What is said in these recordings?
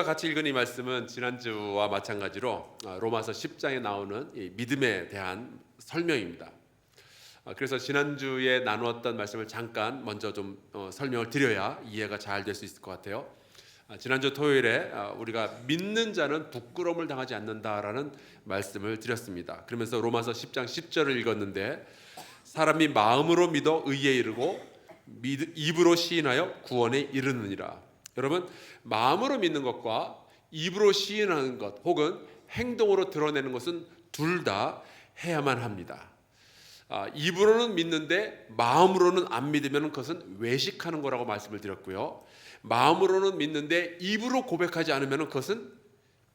우리가 같이 읽은 이 말씀은 지난주와 마찬가지로 아, 로마서 10장에 나오는 이 믿음에 대한 설명입니다. 아, 그래서 지난주에 나누었던 말씀을 잠깐 먼저 좀 어, 설명을 드려야 이해가 잘 될 수 있을 것 같아요. 아, 지난주 토요일에 아, 우리가 믿는 자는 부끄러움을 당하지 않는다라는 말씀을 드렸습니다. 그러면서 로마서 10장 10절을 읽었는데 사람이 마음으로 믿어 의에 이르고 믿- 입으로 시인하여 구원에 이르느니라. 여러분 마음으로 믿는 것과 입으로 시인하는 것 혹은 행동으로 드러내는 것은 둘 다 해야만 합니다. 아, 입으로는 믿는데 마음으로는 안 믿으면 그것은 외식하는 거라고 말씀을 드렸고요. 마음으로는 믿는데 입으로 고백하지 않으면 그것은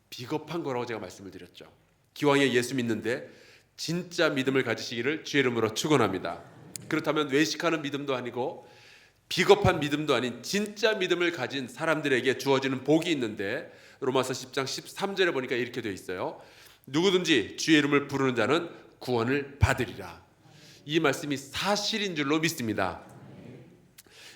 비겁한 거라고 제가 말씀을 드렸죠. 기왕에 예수 믿는데 진짜 믿음을 가지시기를 주의 이름으로 축원합니다. 그렇다면 외식하는 믿음도 아니고 비겁한 믿음도 아닌 진짜 믿음을 가진 사람들에게 주어지는 복이 있는데 로마서 10장 13절에 보니까 이렇게 되어 있어요. 누구든지 주의 이름을 부르는 자는 구원을 받으리라. 이 말씀이 사실인 줄로 믿습니다.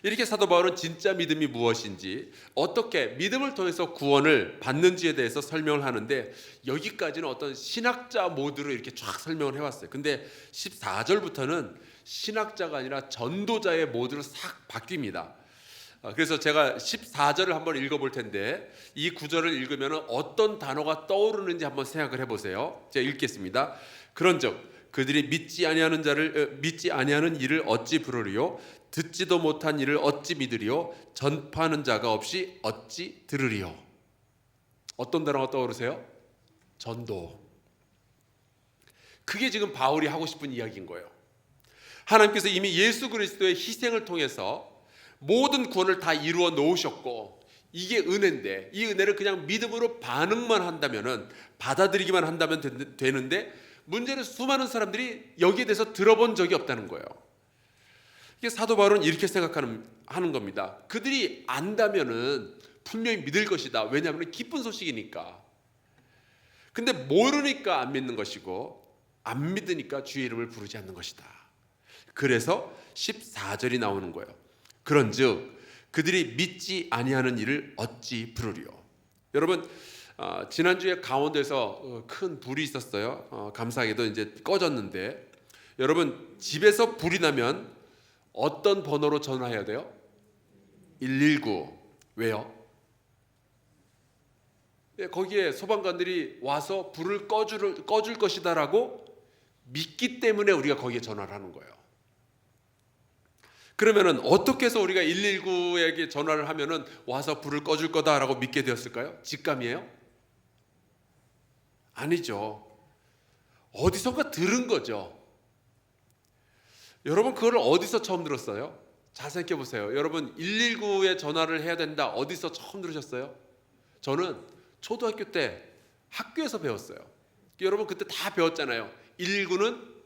이렇게 사도 바울은 진짜 믿음이 무엇인지 어떻게 믿음을 통해서 구원을 받는지에 대해서 설명을 하는데 여기까지는 어떤 신학자 모드로 이렇게 쫙 설명을 해왔어요. 근데 14절부터는 신학자가 아니라 전도자의 모드로 싹 바뀝니다. 아, 그래서 제가 14절을 한번 읽어볼 텐데 이 구절을 읽으면 어떤 단어가 떠오르는지 한번 생각을 해보세요. 제가 읽겠습니다. 그런즉 그들이 믿지 아니하는 자를 어, 믿지 아니하는 일을 어찌 부르리요 듣지도 못한 일을 어찌 믿으리요 전파하는 자가 없이 어찌 들으리요 어떤 단어가 떠오르세요? 전도. 그게 지금 바울이 하고 싶은 이야기인 거예요. 하나님께서 이미 예수 그리스도의 희생을 통해서 모든 구원을 다 이루어 놓으셨고 이게 은혜인데 이 은혜를 그냥 믿음으로 반응만 한다면은 받아들이기만 한다면 되- 되는데 문제는 수많은 사람들이 여기에 대해서 들어본 적이 없다는 거예요. 이게 사도 바울은 이렇게 생각하는 하는 겁니다. 그들이 안다면은 분명히 믿을 것이다. 왜냐하면 기쁜 소식이니까. 근데 모르니까 안 믿는 것이고 안 믿으니까 주의 이름을 부르지 않는 것이다. 그래서 14절이 나오는 거예요. 그런즉 그들이 믿지 아니하는 일을 어찌 부르리요. 여러분 어, 지난주에 강원도에서 어, 큰 불이 있었어요. 어, 감사하게도 이제 꺼졌는데 여러분 집에서 불이 나면 어떤 번호로 전화해야 돼요? 119 왜요? 예, 거기에 소방관들이 와서 불을 꺼줄, 꺼줄 것이다라고 믿기 때문에 우리가 거기에 전화를 하는 거예요. 그러면은 어떻게 해서 우리가 119에게 전화를 하면은 와서 불을 꺼줄 거다라고 믿게 되었을까요? 직감이에요? 아니죠. 어디선가 들은 거죠. 여러분 그거를 어디서 처음 들었어요? 잘 생각해 보세요. 여러분 119에 전화를 해야 된다. 어디서 처음 들으셨어요? 저는 초등학교 때 학교에서 배웠어요. 여러분 그때 다 배웠잖아요. 119는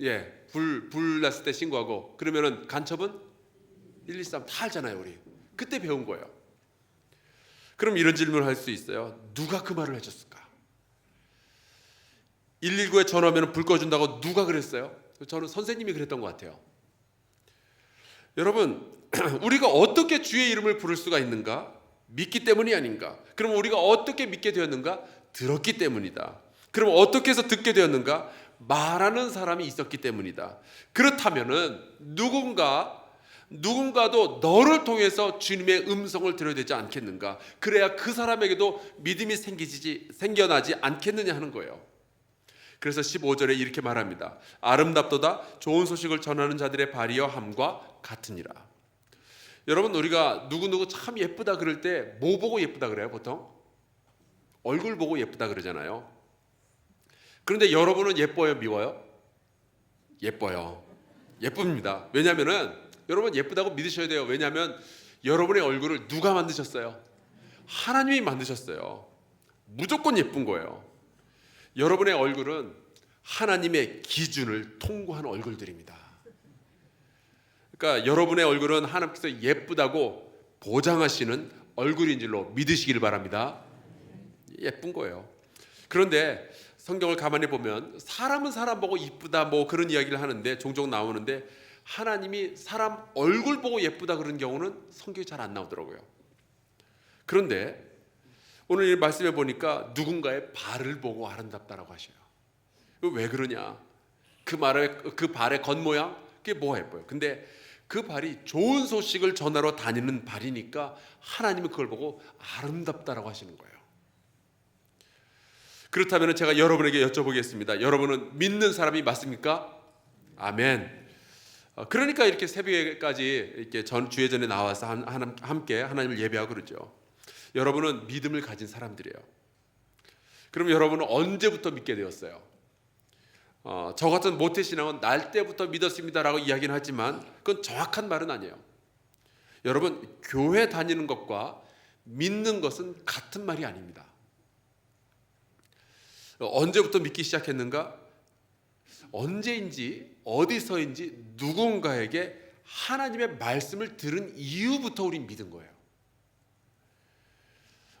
예, 불, 불 났을 때 신고하고 그러면은 간첩은 123 다 알잖아요, 우리. 그때 배운 거예요. 그럼 이런 질문을 할 수 있어요. 누가 그 말을 해줬을까? 119에 전화하면 불 꺼준다고 누가 그랬어요? 저는 선생님이 그랬던 것 같아요. 여러분, 우리가 어떻게 주의 이름을 부를 수가 있는가? 믿기 때문이 아닌가? 그럼 우리가 어떻게 믿게 되었는가? 들었기 때문이다. 그럼 어떻게 해서 듣게 되었는가? 말하는 사람이 있었기 때문이다. 그렇다면은 누군가 누군가도 너를 통해서 주님의 음성을 들어야 되지 않겠는가? 그래야 그 사람에게도 믿음이 생기지 생겨나지 않겠느냐 하는 거예요. 그래서 15절에 이렇게 말합니다. 아름답도다 좋은 소식을 전하는 자들의 발이여 함과 같으니라. 여러분 우리가 누구누구 참 예쁘다 그럴 때 뭐 보고 예쁘다 그래요 보통? 얼굴 보고 예쁘다 그러잖아요. 그런데 여러분은 예뻐요 미워요? 예뻐요. 예쁩니다. 왜냐하면은 여러분 예쁘다고 믿으셔야 돼요. 왜냐하면 여러분의 얼굴을 누가 만드셨어요? 하나님이 만드셨어요. 무조건 예쁜 거예요. 여러분의 얼굴은 하나님의 기준을 통과한 얼굴들입니다. 그러니까 여러분의 얼굴은 하나님께서 예쁘다고 보장하시는 얼굴인 줄로 믿으시길 바랍니다. 예쁜 거예요. 그런데 성경을 가만히 보면 사람은 사람 보고 이쁘다 뭐 그런 이야기를 하는데 종종 나오는데 하나님이 사람 얼굴 보고 예쁘다 그런 경우는 성경에 잘안 나오더라고요. 그런데 오늘 이 말씀해 보니까 누군가의 발을 보고 아름답다라고 하셔요. 그왜 그러냐? 그 말의 그 발의 겉모양 그게 뭐가 예뻐요. 근데 그 발이 좋은 소식을 전하러 다니는 발이니까 하나님은 그걸 보고 아름답다라고 하시는 거예요. 그렇다면 제가 여러분에게 여쭤보겠습니다. 여러분은 믿는 사람이 맞습니까? 아멘. 어, 그러니까 이렇게 새벽에까지 이렇게 전 주의 전에 나와서 함께 하나님을 예배하고 그러죠. 여러분은 믿음을 가진 사람들이에요. 그럼 여러분은 언제부터 믿게 되었어요? 어, 저 같은 모태 신앙은 날 때부터 믿었습니다라고 이야기는 하지만 그건 정확한 말은 아니에요. 여러분 교회 다니는 것과 믿는 것은 같은 말이 아닙니다. 어, 언제부터 믿기 시작했는가? 언제인지 어디서인지 누군가에게 하나님의 말씀을 들은 이후부터 우리 믿은 거예요.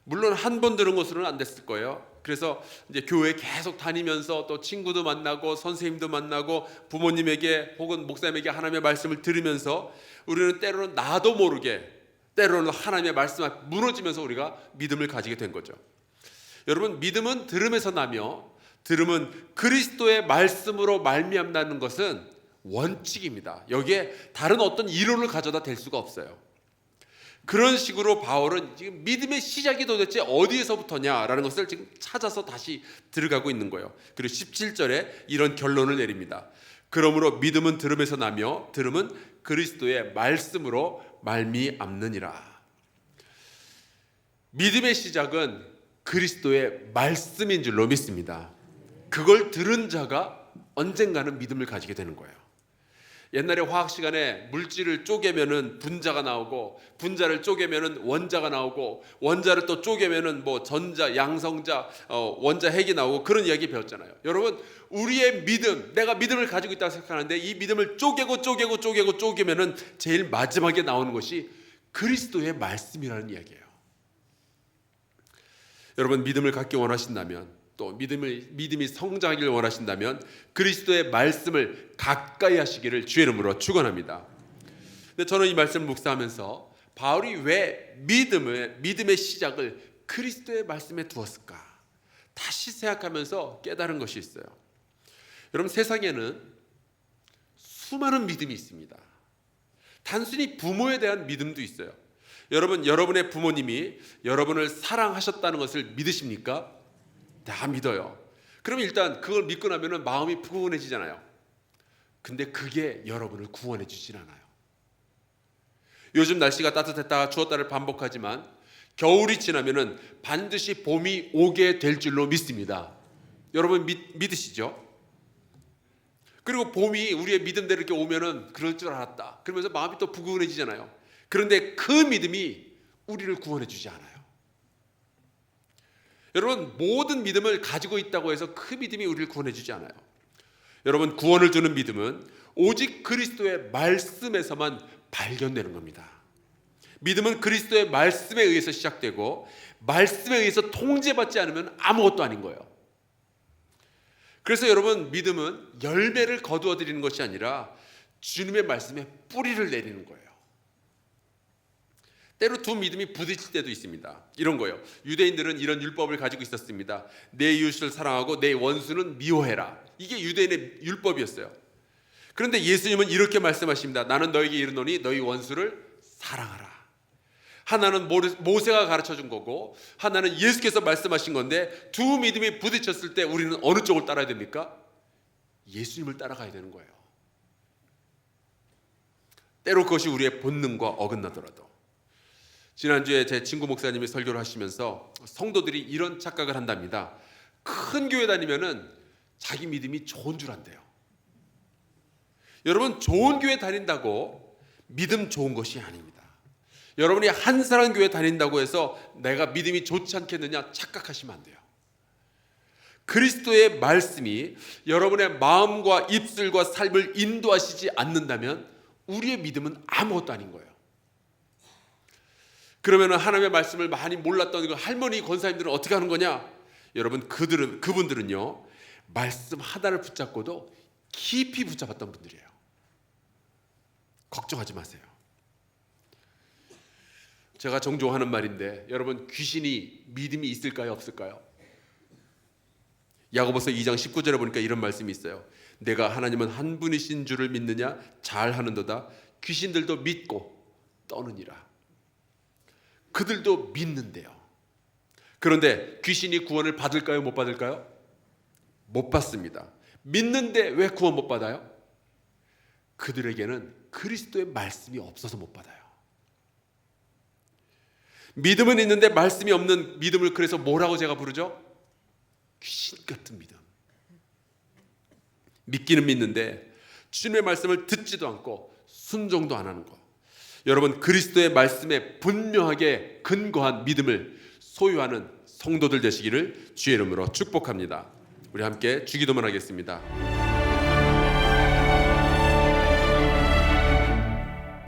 물론 한 번 들은 것으로는 안 됐을 거예요. 그래서 이제 교회 계속 다니면서 또 친구도 만나고 선생님도 만나고 부모님에게 혹은 목사님에게 하나님의 말씀을 들으면서 우리는 때로는 나도 모르게 때로는 하나님의 말씀 앞에 무너지면서 우리가 믿음을 가지게 된 거죠. 여러분 믿음은 들음에서 나며 들음은 그리스도의 말씀으로 말미암다는 것은 원칙입니다. 여기에 다른 어떤 이론을 가져다 댈 수가 없어요. 그런 식으로 바울은 지금 믿음의 시작이 도대체 어디에서부터냐라는 것을 지금 찾아서 다시 들어가고 있는 거예요. 그리고 17절에 이런 결론을 내립니다. 그러므로 믿음은 들음에서 나며 들음은 그리스도의 말씀으로 말미암느니라. 믿음의 시작은 그리스도의 말씀인 줄로 믿습니다. 그걸 들은 자가 언젠가는 믿음을 가지게 되는 거예요. 옛날에 화학 시간에 물질을 쪼개면은 분자가 나오고 분자를 쪼개면은 원자가 나오고 원자를 또 쪼개면은 뭐 전자, 양성자, 어, 원자 핵이 나오고 그런 이야기 배웠잖아요. 여러분 우리의 믿음, 내가 믿음을 가지고 있다고 생각하는데 이 믿음을 쪼개고 쪼개고 쪼개고 쪼개면은 제일 마지막에 나오는 것이 그리스도의 말씀이라는 이야기예요. 여러분 믿음을 갖기 원하신다면 또 믿음을 믿음이 성장하기를 원하신다면 그리스도의 말씀을 가까이 하시기를 주의 이름으로 축원합니다. 근데 저는 이 말씀을 묵상하면서 바울이 왜 믿음을 믿음의 시작을 그리스도의 말씀에 두었을까? 다시 생각하면서 깨달은 것이 있어요. 여러분 세상에는 수많은 믿음이 있습니다. 단순히 부모에 대한 믿음도 있어요. 여러분 여러분의 부모님이 여러분을 사랑하셨다는 것을 믿으십니까? 다 믿어요. 그럼 일단 그걸 믿고 나면은 마음이 푸근해지잖아요. 근데 그게 여러분을 구원해 주진 않아요. 요즘 날씨가 따뜻했다가 추웠다를 반복하지만 겨울이 지나면은 반드시 봄이 오게 될 줄로 믿습니다. 여러분 믿, 믿으시죠? 그리고 봄이 우리의 믿음대로 이렇게 오면은 그럴 줄 알았다. 그러면서 마음이 또 부근해지잖아요. 그런데 그 믿음이 우리를 구원해 주지 않아요. 여러분 모든 믿음을 가지고 있다고 해서 그 믿음이 우리를 구원해 주지 않아요. 여러분 구원을 주는 믿음은 오직 그리스도의 말씀에서만 발견되는 겁니다. 믿음은 그리스도의 말씀에 의해서 시작되고 말씀에 의해서 통제받지 않으면 아무것도 아닌 거예요. 그래서 여러분 믿음은 열매를 거두어 드리는 것이 아니라 주님의 말씀에 뿌리를 내리는 거예요. 때로 두 믿음이 부딪힐 때도 있습니다. 이런 거예요. 유대인들은 이런 율법을 가지고 있었습니다. 내 이웃을 사랑하고 내 원수는 미워해라. 이게 유대인의 율법이었어요. 그런데 예수님은 이렇게 말씀하십니다. 나는 너에게 이르노니 너희 원수를 사랑하라. 하나는 모세가 가르쳐 준 거고 하나는 예수께서 말씀하신 건데 두 믿음이 부딪혔을 때 우리는 어느 쪽을 따라야 됩니까? 예수님을 따라가야 되는 거예요. 때로 그것이 우리의 본능과 어긋나더라도 지난주에 제 친구 목사님이 설교를 하시면서 성도들이 이런 착각을 한답니다. 큰 교회 다니면은 자기 믿음이 좋은 줄 안대요. 여러분 좋은 교회 다닌다고 믿음 좋은 것이 아닙니다. 여러분이 한사람 교회 다닌다고 해서 내가 믿음이 좋지 않겠느냐 착각하시면 안 돼요. 그리스도의 말씀이 여러분의 마음과 입술과 삶을 인도하시지 않는다면 우리의 믿음은 아무것도 아닌 거예요. 그러면 하나님의 말씀을 많이 몰랐던 그 할머니 권사님들은 어떻게 하는 거냐? 여러분 그들은 그분들은요 말씀 하나를 붙잡고도 깊이 붙잡았던 분들이에요. 걱정하지 마세요. 제가 종종 하는 말인데 여러분 귀신이 믿음이 있을까요 없을까요? 야고보서 2장 19절에 보니까 이런 말씀이 있어요. 내가 하나님은 한 분이신 줄을 믿느냐 잘하는도다 귀신들도 믿고 떠느니라. 그들도 믿는데요. 그런데 귀신이 구원을 받을까요 못 받을까요? 못 받습니다. 믿는데 왜 구원 못 받아요? 그들에게는 그리스도의 말씀이 없어서 못 받아요. 믿음은 있는데 말씀이 없는 믿음을 그래서 뭐라고 제가 부르죠? 귀신 같은 믿음. 믿기는 믿는데 주님의 말씀을 듣지도 않고 순종도 안 하는 거. 여러분 그리스도의 말씀에 분명하게 근거한 믿음을 소유하는 성도들 되시기를 주의 이름으로 축복합니다. 우리 함께 주기도문 하겠습니다.